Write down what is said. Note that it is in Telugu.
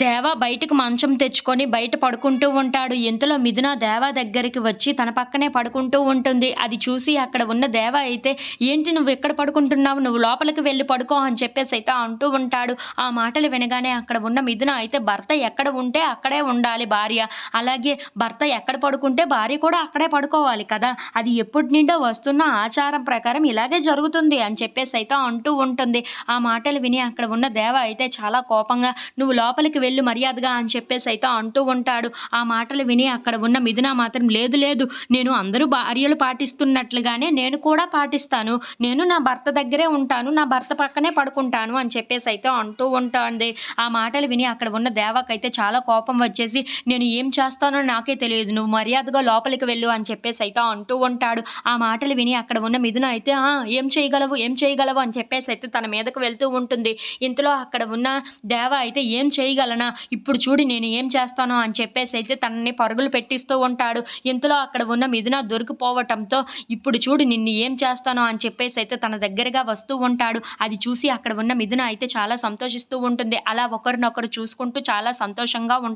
దేవ బయటకు మంచం తెచ్చుకొని బయట పడుకుంటూ ఉంటాడు. ఇంతలో మిథున దేవ దగ్గరికి వచ్చి తన పక్కనే పడుకుంటూ ఉంటుంది. అది చూసి అక్కడ ఉన్న దేవ అయితే ఏంటి నువ్వు ఎక్కడ పడుకుంటున్నావు? నువ్వు లోపలికి వెళ్ళి పడుకో అని చెప్పేసి అయితే అంటూ ఉంటాడు. ఆ మాటలు వినగానే అక్కడ ఉన్న మిథున అయితే భర్త ఎక్కడ ఉంటే అక్కడే ఉండాలి భార్య. అలాగే భర్త ఎక్కడ పడుకుంటే భార్య కూడా అక్కడే పడుకోవాలి కదా. అది ఎప్పటి నుండో వస్తున్న ఆచారం ప్రకారం ఇలాగే జరుగుతుంది అని చెప్పేసి అయితే అంటూ ఉంటుంది. ఆ మాటలు విని అక్కడ ఉన్న దేవ అయితే చాలా కోపంగా నువ్వు లోపలికి వెళ్ళు మర్యాదగా అని చెప్పేసి అయితే అంటూ ఉంటాడు. ఆ మాటలు విని అక్కడ ఉన్న మిథున మాత్రం లేదు లేదు నేను అందరూ భార్యలు పాటిస్తున్నట్లుగానే నేను కూడా పాటిస్తాను. నేను నా భర్త దగ్గరే ఉంటాను నా భర్త పక్కనే పడుకుంటాను అని చెప్పేసి అయితే అంటూ ఉంటుంది. ఆ మాటలు విని అక్కడ ఉన్న దేవకైతే చాలా కోపం వచ్చేసి నేను ఏం చేస్తానో నాకే తెలియదు నువ్వు మర్యాదగా లోపలికి వెళ్ళు అని చెప్పేసి అయితే అంటూ ఉంటాడు. ఆ మాటలు విని అక్కడ ఉన్న మిథున అయితే ఏం చేయగలవు ఏం చేయగలవు అని చెప్పేసి అయితే తన మీదకు వెళ్తూ ఉంటుంది. ఇంతలో అక్కడ ఉన్న దేవ అయితే ఏం వలన ఇప్పుడు చూడు నేను ఏం చేస్తానో అని చెప్పేసి అయితే తనని పరుగులు పెట్టిస్తూ ఉంటాడు. ఇంతలో అక్కడ ఉన్న మిథున దొరికిపోవటంతో ఇప్పుడు చూడు నిన్ను ఏం చేస్తానో అని చెప్పేసి అయితే తన దగ్గరగా వస్తూ ఉంటాడు. అది చూసి అక్కడ ఉన్న మిథున అయితే చాలా సంతోషిస్తూ ఉంటుంది. అలా ఒకరినొకరు చూసుకుంటూ చాలా సంతోషంగా ఉంటుంది